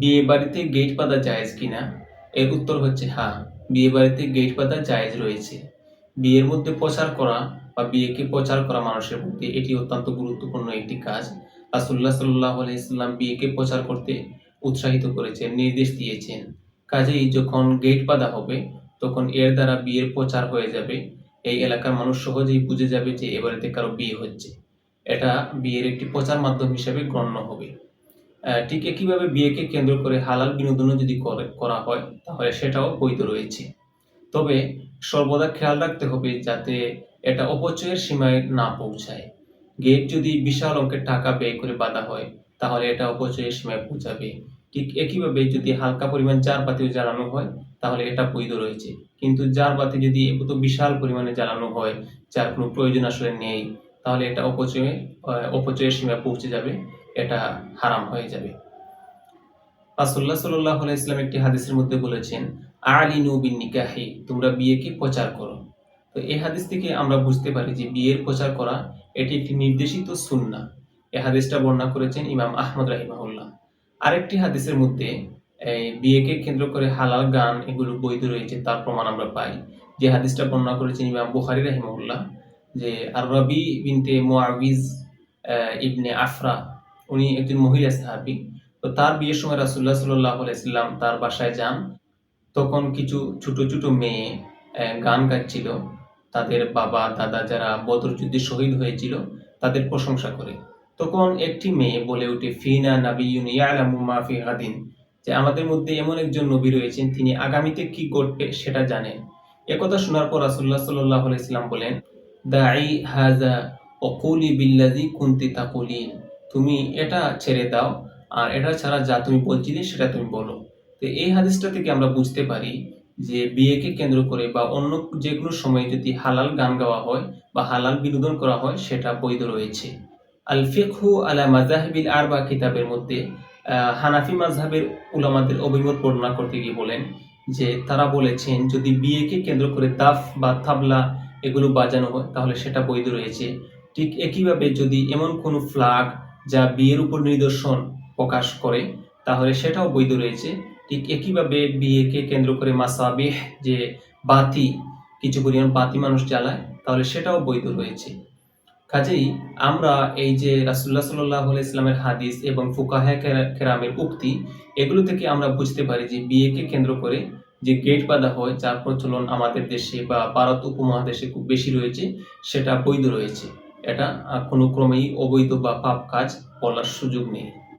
বিয়ে বাড়িতে গেট বাঁধা জায়েজ কিনা? এর উত্তর হচ্ছে হ্যাঁ বিয়ে বাড়িতে গেট বাঁধা জায়েজ রয়েছে। বিয়ের মধ্যে প্রচার করা বা বিয়েকে প্রচার করা মানুষের মধ্যে এটি অত্যন্ত গুরুত্বপূর্ণ একটি কাজ। রাসুল্লাহ সাল্লাহ ইসলাম বিয়েকে প্রচার করতে উৎসাহিত করেছেন, নির্দেশ দিয়েছেন। কাজেই যখন গেট বাঁধা হবে, তখন এর দ্বারা বিয়ের প্রচার হয়ে যাবে। এই এলাকার মানুষ সহজেই বুঝে যাবে যে এ বাড়িতে কারও বিয়ে হচ্ছে। এটা বিয়ের একটি প্রচার মাধ্যম হিসেবে গণ্য হবে। ঠিক একইভাবে বিয়েকে কেন্দ্র করে হালাল বিনোদনও যদি করে- করা হয়, তাহলে সেটাও বৈধ রয়েছে। তবে সর্বদা খেয়াল রাখতে হবে যাতে এটা অপচয়ের সীমায় না পৌঁছায়। গেট যদি বিশাল অঙ্কের টাকা ব্যয় করে বাঁধা হয়, তাহলে এটা অপচয়ের সীমায় পৌঁছাবে। ঠিক একইভাবে যদি হালকা পরিমাণ জার বাতিও জ্বালানো হয়, তাহলে এটা বৈধ রয়েছে। কিন্তু জার বাতি যদি এত বিশাল পরিমাণে জ্বালানো হয়, যার কোনো প্রয়োজন আসলে নেই তাহলে এটা অপচয়ে অপচয়ের সীমায় পৌঁছে যাবে, এটা হারাম হয়ে যাবে। রাসুল্লাহ সাল্লাহ ইসলাম একটি হাদিসের মধ্যে বলেছেন, আলিনু বিন নিকাহি তোমরা বিয়েকে প্রচার করো। তো এই হাদিস থেকে আমরা বুঝতে পারি যে বিয়ের প্রচার করা, এটি একটি নির্দেশিত সুন্না এই হাদিসটা বর্ণনা করেছেন ইমাম আহমদ রাহিমাহুল্লাহ। আরেকটি হাদিসের মধ্যে বিয়েকে কেন্দ্র করে হালাল গান, এগুলো বৈধ রয়েছে, তার প্রমাণ আমরা পাই। যে হাদিসটা বর্ণনা করেছেন ইমাম বুখারি রাহিমাহুল্লাহ যে আর রবি বিনতে মোয়াবিজ ইবনে আফরা, উনি একজন মহিলা সাহাবী। তো তার বিয়ের সময় রাসুল্লাহ সাল্লাহ আলাইসাল্লাম তার বাসায় যান। তখন কিছু ছোট ছোট মেয়ে গান গাচ্ছিল। তাদের বাবা, দাদা যারা বদর যুদ্ধে শহীদ হয়েছিল, তাদের প্রশংসা করে। তখন একটি মেয়ে বলে উঠে ফিনা নাবিয়ুন ইয়ালামু মা গাদিন। যে আমাদের মধ্যে এমন একজন নবী রয়েছেন, তিনি আগামীতে কি ঘটবে সেটা জানেন। একথা শোনার পর রাসুল্লাহ সাল্লাহ আলাইসাল্লাম বলেন দাই হাজা অকুলি বিল্লাদি কুন্তি তাকুলিন। তুমি এটা ছেড়ে দাও, আর এটা ছাড়া যা তুমি বলছিলে সেটা তুমি বলো। তো এই হাদিসটা থেকে আমরা বুঝতে পারি যে বিয়েকে কেন্দ্র করে বা অন্য যে কোনো সময় যদি হালাল গান গাওয়া হয় বা হালাল বিনোদন করা হয়, সেটা বৈধ রয়েছে। আল ফিকহু আলা মাজাহিবিল আরবা কিতাবের মধ্যে হানাফি মাযহাবের উলামাদের অভিমত বর্ণনা করতে গিয়ে বলেন যে তারা বলেছেন, যদি বিয়েকে কেন্দ্র করে দাফ বা তাবলা এগুলো বাজানো হয়, তাহলে সেটা বৈধ রয়েছে। ঠিক একইভাবে যদি এমন কোনো ফ্ল্যাগ যা বিয়ের উপর নিদর্শন প্রকাশ করে, তাহলে সেটাও বৈধ রয়েছে। ঠিক একইভাবে বিয়েকে কেন্দ্র করে মাসাবিহ যে বাতি, কিছু পরিমাণ বাতি মানুষ জ্বালায়, তাহলে সেটাও বৈধ রয়েছে। কাজেই আমরা এই যে রাসুল্লাহ সাল্লাহ ইসলামের হাদিস এবং ফুকাহে কেরামের উক্তি, এগুলো থেকে আমরা বুঝতে পারি যে বিয়েকে কেন্দ্র করে যে গেট বাঁধা হয়, যার প্রচলন আমাদের দেশে বা ভারত উপমহাদেশে খুব বেশি রয়েছে, সেটা বৈধ রয়েছে। এটা কোনো ক্রমেই অবৈধ বা পাপ কাজ বলার সুযোগ নেই।